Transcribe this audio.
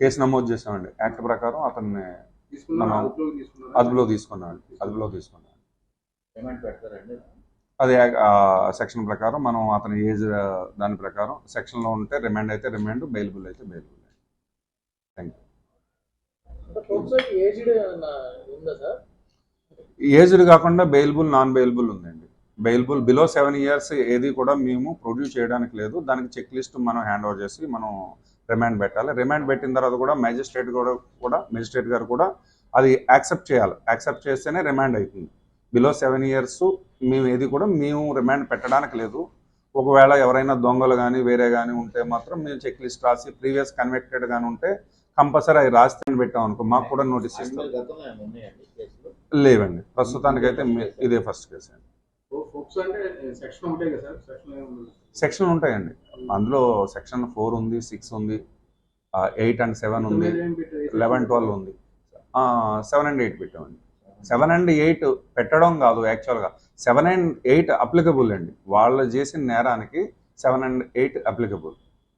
Case నమోదు చేసామండి act ప్రకారం అతన్ని? మనం? అదుపులో తీసుకున్నాం. అదుపులో తీసుకున్నాం అది సెక్షన్ ప్రకారం మనం అతని ఏజ్ దాని ప్రకారం సెక్షన్లో ఉంటే రిమాండ్ అయితే రిమాండ్ బెయిలబుల్ అయితే బెయిలబుల్ ఉందా సార్? ఏజ్డ్ కాకుండా బెయిలబుల్ నాన్ బెయిలబుల్ ఉందండి. బెయిలబుల్ బిలో సెవెన్ ఇయర్స్ ఏది కూడా మేము ప్రొడ్యూస్ చేయడానికి లేదు. దానికి చెక్ లిస్ట్ మనం హ్యాండ్ ఓవర్ చేసి మనం రిమాండ్ పెట్టాలి. రిమాండ్ పెట్టిన తర్వాత కూడా మేజిస్ట్రేట్ కూడా కూడా మేజిస్ట్రేట్ గారు కూడా అది యాక్సెప్ట్ చేయాలి. యాక్సెప్ట్ చేస్తేనే రిమాండ్ అవుతుంది. బిలో సెవెన్ ఇయర్స్ మేము ఏది కూడా మేము రిమాండ్ పెట్టడానికి లేదు. ఒకవేళ ఎవరైనా దొంగలు కానీ వేరే కానీ ఉంటే మాత్రం మేము చెక్ లిస్ట్ రాసి ప్రీవియస్ కన్వెక్టెడ్ కానీ ఉంటే కంపల్సరీ అవి రాసి పెట్టాం అనుకో మాకు కూడా నోటీస్ ఇస్తాం. లేవండి. ప్రస్తుతానికైతే ఇదే ఫస్ట్ కేసు అండి. సెక్షన్ ఉంటాయండి. అందులో సెక్షన్ ఫోర్ ఉంది సిక్స్ ఉంది ఎయిట్ అండ్ సెవెన్ ఉంది? లెవెన్ ట్వెల్వ్ ఉంది. సెవెన్ అండ్ ఎయిట్ పెట్టామండి. సెవెన్ అండ్ ఎయిట్ పెట్టడం కాదు యాక్చువల్గా సెవెన్ అండ్ ఎయిట్ అప్లికబుల్ అండి. వాళ్ళు చేసిన నేరానికి సెవెన్ అండ్ ఎయిట్ అప్లికబుల్